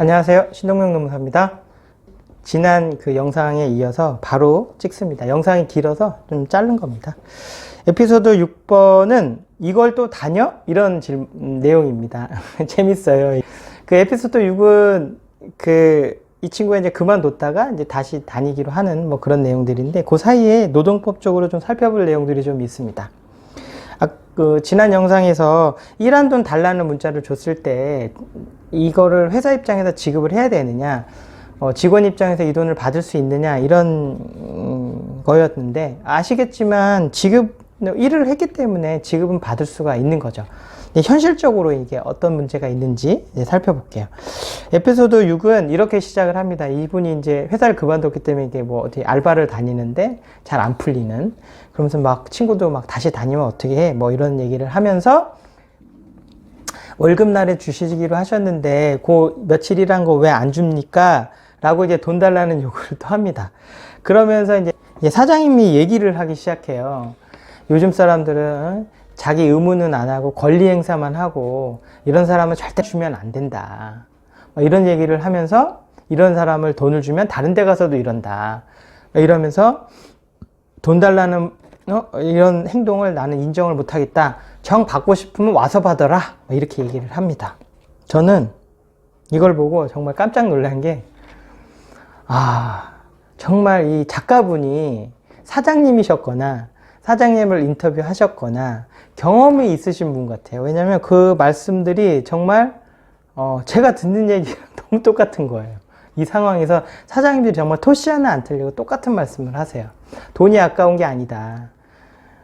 안녕하세요. 신동명 노무사입니다. 지난 그 영상에 이어서 바로 찍습니다. 영상이 길어서 좀 자른 겁니다. 에피소드 6번은 이걸 또 다녀? 이런 질, 음, 내용입니다. 재밌어요. 그 에피소드 6은 그 이 친구가 이제 그만뒀다가 이제 다시 다니기로 하는 뭐 그런 내용들인데 그 사이에 노동법적으로 좀 살펴볼 내용들이 좀 있습니다. 아, 그 지난 영상에서 일한 돈 달라는 문자를 줬을 때 이거를 회사 입장에서 지급을 해야 되느냐, 어, 직원 입장에서 이 돈을 받을 수 있느냐 이런 음, 거였는데 아시겠지만 지급 일을 했기 때문에 지급은 받을 수가 있는 거죠. 현실적으로 이게 어떤 문제가 있는지 살펴볼게요. 에피소드 6은 이렇게 시작을 합니다. 이분이 이제 회사를 그만뒀기 때문에 이게 뭐 어디 알바를 다니는데 잘 안 풀리는 그러면서 막 친구도 막 다시 다니면 어떻게 해? 뭐 이런 얘기를 하면서 월급날에 주시기로 하셨는데 그 며칠이란 거 왜 안 줍니까? 라고 이제 돈 달라는 요구를 또 합니다. 그러면서 이제 사장님이 얘기를 하기 시작해요. 요즘 사람들은 자기 의무는 안 하고 권리 행사만 하고 이런 사람은 절대 주면 안 된다. 뭐 이런 얘기를 하면서 이런 사람을 돈을 주면 다른 데 가서도 이런다. 이러면서 돈 달라는 어? 이런 행동을 나는 인정을 못 하겠다. 정 받고 싶으면 와서 받아라. 뭐 이렇게 얘기를 합니다. 저는 이걸 보고 정말 깜짝 놀란 게, 아, 정말 이 작가분이 사장님이셨거나, 사장님을 인터뷰하셨거나, 경험이 있으신 분 같아요. 왜냐면 그 말씀들이 정말, 어, 제가 듣는 얘기랑 너무 똑같은 거예요. 이 상황에서 사장님들이 정말 토시 하나 안 틀리고 똑같은 말씀을 하세요. 돈이 아까운 게 아니다.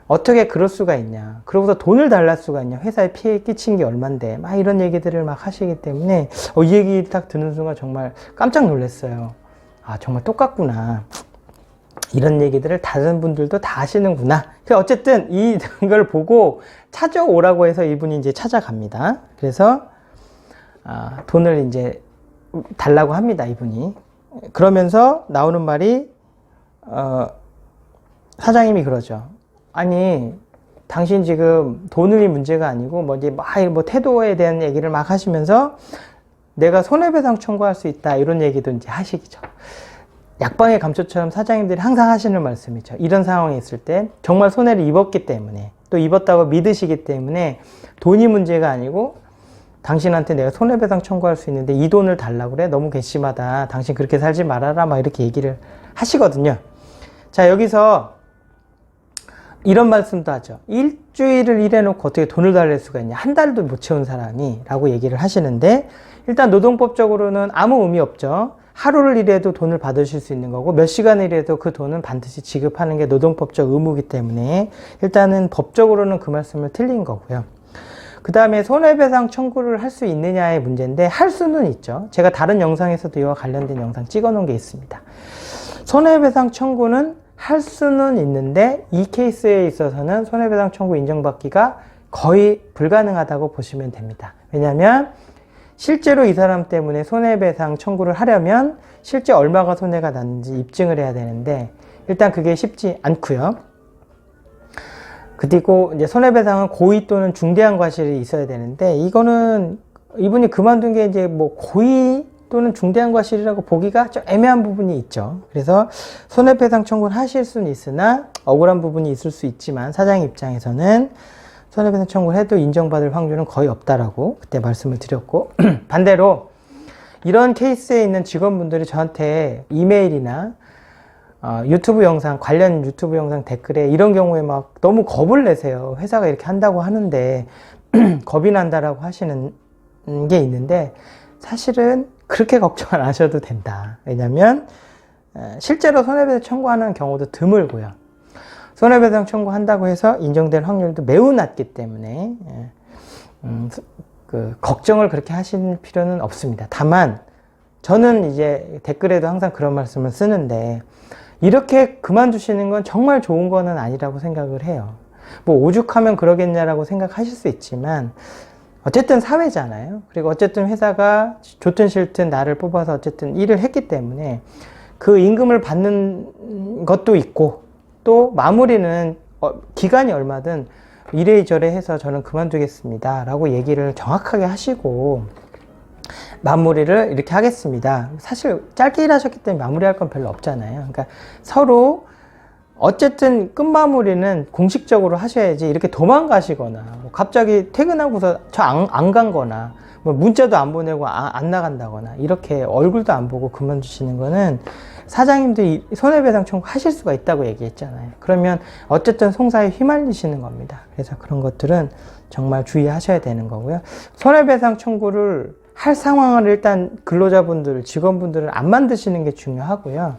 어떻게 그럴 수가 있냐. 그러고서 돈을 달랄 수가 있냐. 회사에 피해 끼친 게 얼만데. 막 이런 얘기들을 막 하시기 때문에, 어, 이 얘기 딱 듣는 순간 정말 깜짝 놀랐어요. 아, 정말 똑같구나. 이런 얘기들을 다른 분들도 다 하시는구나. 그 어쨌든 이걸 보고 찾아오라고 해서 이분이 이제 찾아갑니다. 그래서, 아, 돈을 이제 달라고 합니다. 이분이. 그러면서 나오는 말이, 어, 사장님이 그러죠. 아니, 당신 지금 돈이 문제가 아니고, 뭐, 이제 막, 뭐, 태도에 대한 얘기를 막 하시면서, 내가 손해배상 청구할 수 있다, 이런 얘기도 이제 하시죠. 약방의 감초처럼 사장님들이 항상 하시는 말씀이죠. 이런 상황에 있을 때, 정말 손해를 입었기 때문에, 또 입었다고 믿으시기 때문에, 돈이 문제가 아니고, 당신한테 내가 손해배상 청구할 수 있는데, 이 돈을 달라고 그래? 너무 괘씸하다. 당신 그렇게 살지 말아라. 막 이렇게 얘기를 하시거든요. 자, 여기서, 이런 말씀도 하죠. 일주일을 일해놓고 어떻게 돈을 달랠 수가 있냐. 한 달도 못 채운 사람이 라고 얘기를 하시는데 일단 노동법적으로는 아무 의미 없죠. 하루를 일해도 돈을 받으실 수 있는 거고 몇 시간을 일해도 그 돈은 반드시 지급하는 게 노동법적 의무이기 때문에 일단은 법적으로는 그 말씀을 틀린 거고요. 그 다음에 손해배상 청구를 할 수 있느냐의 문제인데 할 수는 있죠. 제가 다른 영상에서도 이와 관련된 영상 찍어 놓은 게 있습니다. 손해배상 청구는 할 수는 있는데 이 케이스에 있어서는 손해배상 청구 인정받기가 거의 불가능하다고 보시면 됩니다. 왜냐하면 실제로 이 사람 때문에 손해배상 청구를 하려면 실제 얼마가 손해가 났는지 입증을 해야 되는데 일단 그게 쉽지 않고요. 그리고 이제 손해배상은 고의 또는 중대한 과실이 있어야 되는데 이거는 이분이 그만둔 게 이제 뭐 고의 또는 중대한 과실이라고 보기가 좀 애매한 부분이 있죠. 그래서 손해배상 청구를 하실 수는 있으나 억울한 부분이 있을 수 있지만 사장 입장에서는 손해배상 청구를 해도 인정받을 확률은 거의 없다라고 그때 말씀을 드렸고 반대로 이런 케이스에 있는 직원분들이 저한테 이메일이나 어, 유튜브 영상 관련 유튜브 영상 댓글에 이런 경우에 막 너무 겁을 내세요. 회사가 이렇게 한다고 하는데 겁이 난다라고 하시는 게 있는데 사실은 그렇게 걱정 안 하셔도 된다. 왜냐면 실제로 손해배상 청구하는 경우도 드물고요. 손해배상 청구한다고 해서 인정될 확률도 매우 낮기 때문에 음, 그 걱정을 그렇게 하실 필요는 없습니다. 다만 저는 이제 댓글에도 항상 그런 말씀을 쓰는데 이렇게 그만두시는 건 정말 좋은 거는 아니라고 생각을 해요. 뭐 오죽하면 그러겠냐라고 생각하실 수 있지만 어쨌든 사회잖아요. 그리고 어쨌든 회사가 좋든 싫든 나를 뽑아서 어쨌든 일을 했기 때문에 그 임금을 받는 것도 있고 또 마무리는 어, 기간이 얼마든 이래저래 해서 저는 그만두겠습니다. 라고 얘기를 정확하게 하시고 마무리를 이렇게 하겠습니다. 사실 짧게 일하셨기 때문에 마무리할 건 별로 없잖아요. 그러니까 서로 어쨌든 끝마무리는 공식적으로 하셔야지 이렇게 도망가시거나 뭐 갑자기 퇴근하고서 저안안간 거나 뭐 문자도 안 보내고 아- 안 나간다거나 이렇게 얼굴도 안 보고 그만두시는 거는 사장님도 이 손해배상 청구하실 수가 있다고 얘기했잖아요. 그러면 어쨌든 송사에 휘말리시는 겁니다. 그래서 그런 것들은 정말 주의하셔야 되는 거고요. 손해배상 청구를 할 상황을 일단 근로자분들, 직원분들은 안 만드시는 게 중요하고요.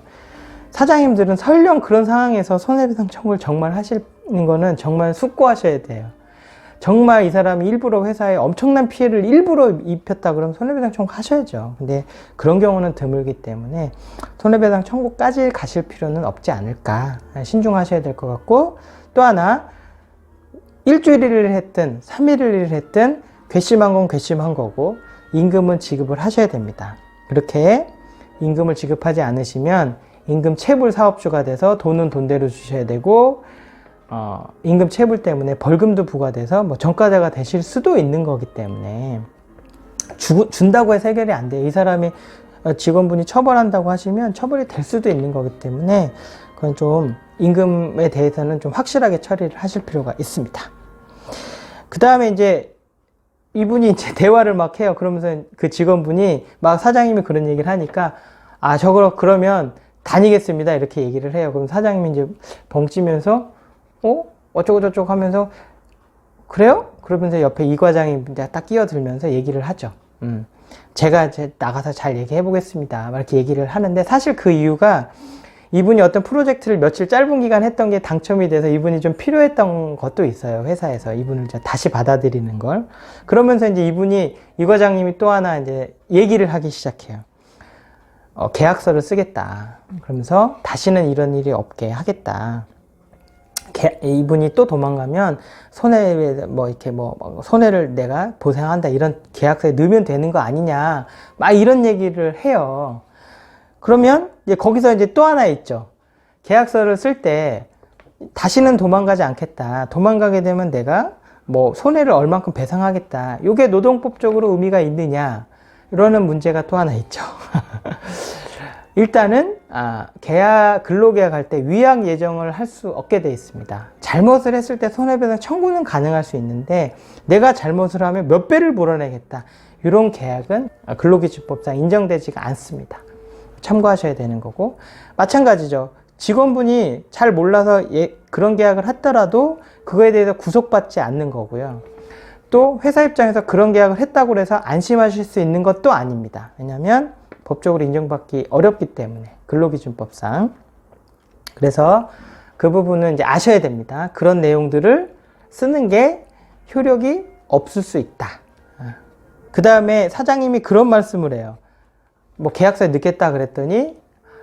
사장님들은 설령 그런 상황에서 손해배상 청구를 정말 하시는 거는 정말 숙고하셔야 돼요. 정말 이 사람이 일부러 회사에 엄청난 피해를 일부러 입혔다 그러면 손해배상 청구 하셔야죠. 근데 그런 경우는 드물기 때문에 손해배상 청구까지 가실 필요는 없지 않을까. 신중하셔야 될 것 같고 또 하나 일주일 일을 했든 3일 일을 했든 괘씸한 건 괘씸한 거고 임금은 지급을 하셔야 됩니다. 그렇게 임금을 지급하지 않으시면 임금 체불 사업주가 돼서 돈은 돈대로 주셔야 되고 어, 임금 체불 때문에 벌금도 부과돼서 뭐 전과자가 되실 수도 있는 거기 때문에 주, 준다고 해서 해결이 안 돼요. 이 사람이 어, 직원분이 처벌한다고 하시면 처벌이 될 수도 있는 거기 때문에 그건 좀 임금에 대해서는 좀 확실하게 처리를 하실 필요가 있습니다. 그 다음에 이제 이분이 이제 대화를 막 해요. 그러면서 그 직원분이 막 사장님이 그런 얘기를 하니까 아, 저거 그러면 다니겠습니다. 이렇게 얘기를 해요. 그럼 사장님이 이제 벙 찌면서 어? 어쩌고저쩌고 하면서 그래요? 그러면서 옆에 이 과장이 딱 끼어들면서 얘기를 하죠. 음. 제가 이제 나가서 잘 얘기해 보겠습니다. 막 이렇게 얘기를 하는데 사실 그 이유가 이분이 어떤 프로젝트를 며칠 짧은 기간 했던 게 당첨이 돼서 이분이 좀 필요했던 것도 있어요. 회사에서 이분을 이제 다시 받아들이는 걸. 그러면서 이제 이분이 이 과장님이 또 하나 이제 얘기를 하기 시작해요. 어, 계약서를 쓰겠다. 그러면서 다시는 이런 일이 없게 하겠다. 개- 이분이 또 도망가면 손해 뭐 이렇게 뭐 손해를 내가 보상한다 이런 계약서에 넣으면 되는 거 아니냐 막 이런 얘기를 해요. 그러면 이제 거기서 이제 또 하나 있죠. 계약서를 쓸 때 다시는 도망가지 않겠다. 도망가게 되면 내가 뭐 손해를 얼만큼 배상하겠다. 이게 노동법적으로 의미가 있느냐? 이러는 문제가 또 하나 있죠. 일단은 아, 계약 근로계약할 때 위약 예정을 할 수 없게 돼 있습니다. 잘못을 했을 때 손해배상 청구는 가능할 수 있는데 내가 잘못을 하면 몇 배를 물어내겠다. 이런 계약은 근로기준법상 인정되지가 않습니다. 참고하셔야 되는 거고 마찬가지죠. 직원분이 잘 몰라서 예, 그런 계약을 했더라도 그거에 대해서 구속받지 않는 거고요. 또 회사 입장에서 그런 계약을 했다고 해서 안심하실 수 있는 것도 아닙니다. 왜냐하면 법적으로 인정받기 어렵기 때문에 근로기준법상. 그래서 그 부분은 이제 아셔야 됩니다. 그런 내용들을 쓰는 게 효력이 없을 수 있다. 그 다음에 사장님이 그런 말씀을 해요. 뭐 계약서에 넣겠다 그랬더니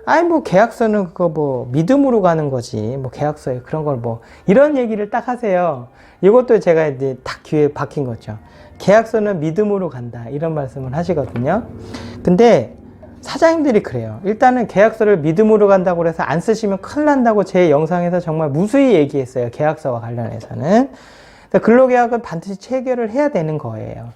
아니 뭐 계약서는 그거 뭐 믿음으로 가는 거지. 뭐 계약서에 그런 걸 뭐 이런 얘기를 딱 하세요. 이것도 제가 이제 딱 귀에 박힌 거죠. 계약서는 믿음으로 간다. 이런 말씀을 하시거든요. 근데 사장님들이 그래요 일단은 계약서를 믿음으로 간다고 해서 안 쓰시면 큰일 난다고 제 영상에서 정말 무수히 얘기했어요 계약서와 관련해서는 근로계약은 반드시 체결을 해야 되는 거예요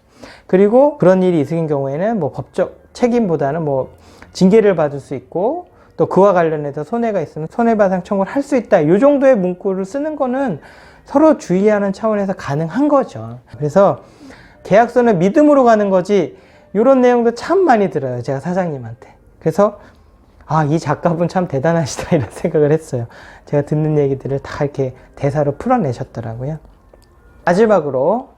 그리고 그런 일이 있을 경우에는 뭐 법적 책임보다는 뭐 징계를 받을 수 있고 또 그와 관련해서 손해가 있으면 손해배상 청구를 할 수 있다. 이 정도의 문구를 쓰는 거는 서로 주의하는 차원에서 가능한 거죠. 그래서 계약서는 믿음으로 가는 거지 이런 내용도 참 많이 들어요. 제가 사장님한테. 그래서 아, 이 작가분 참 대단하시다 이런 생각을 했어요. 제가 듣는 얘기들을 다 이렇게 대사로 풀어내셨더라고요. 마지막으로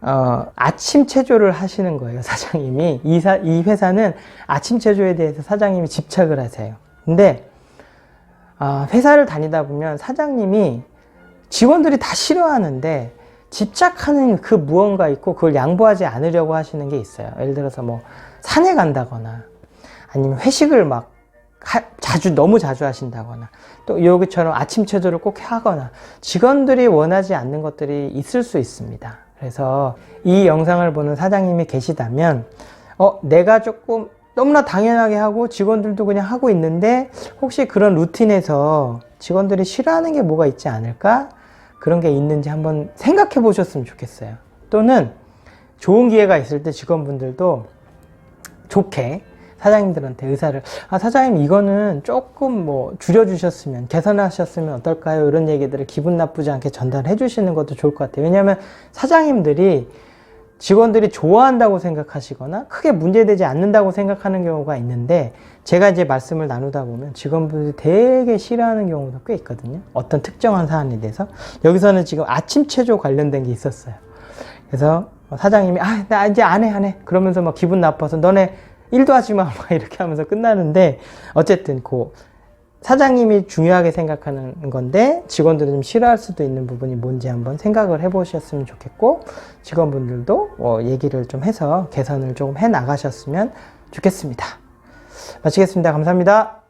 어, 아침 체조를 하시는 거예요, 사장님이. 이, 사, 이 회사는 아침 체조에 대해서 사장님이 집착을 하세요. 근데, 아, 회사를 다니다 보면 사장님이 직원들이 다 싫어하는데 집착하는 그 무언가 있고 그걸 양보하지 않으려고 하시는 게 있어요. 예를 들어서 뭐 산에 간다거나 아니면 회식을 막 하- 자주 너무 자주 하신다거나 또 여기처럼 아침 체조를 꼭 하거나 직원들이 원하지 않는 것들이 있을 수 있습니다. 그래서 이 영상을 보는 사장님이 계시다면 어 내가 조금 너무나 당연하게 하고 직원들도 그냥 하고 있는데 혹시 그런 루틴에서 직원들이 싫어하는 게 뭐가 있지 않을까? 그런 게 있는지 한번 생각해 보셨으면 좋겠어요. 또는 좋은 기회가 있을 때 직원분들도 좋게 사장님들한테 의사를 아 사장님 이거는 조금 뭐 줄여주셨으면 개선하셨으면 어떨까요 이런 얘기들을 기분 나쁘지 않게 전달해 주시는 것도 좋을 것 같아요 왜냐하면 사장님들이 직원들이 좋아한다고 생각하시거나 크게 문제되지 않는다고 생각하는 경우가 있는데 제가 이제 말씀을 나누다 보면 직원분들이 되게 싫어하는 경우도 꽤 있거든요. 어떤 특정한 사안에 대해서. 여기서는 지금 아침 체조 관련된 게 있었어요. 그래서 사장님이 아 나 이제 안 해 안 해. 그러면서 막 기분 나빠서 너네 일도 하지 마. 막 이렇게 하면서 끝나는데 어쨌든 그 사장님이 중요하게 생각하는 건데 직원들은 좀 싫어할 수도 있는 부분이 뭔지 한번 생각을 해보셨으면 좋겠고 직원분들도 어, 얘기를 좀 해서 개선을 조금 해 나가셨으면 좋겠습니다. 마치겠습니다. 감사합니다.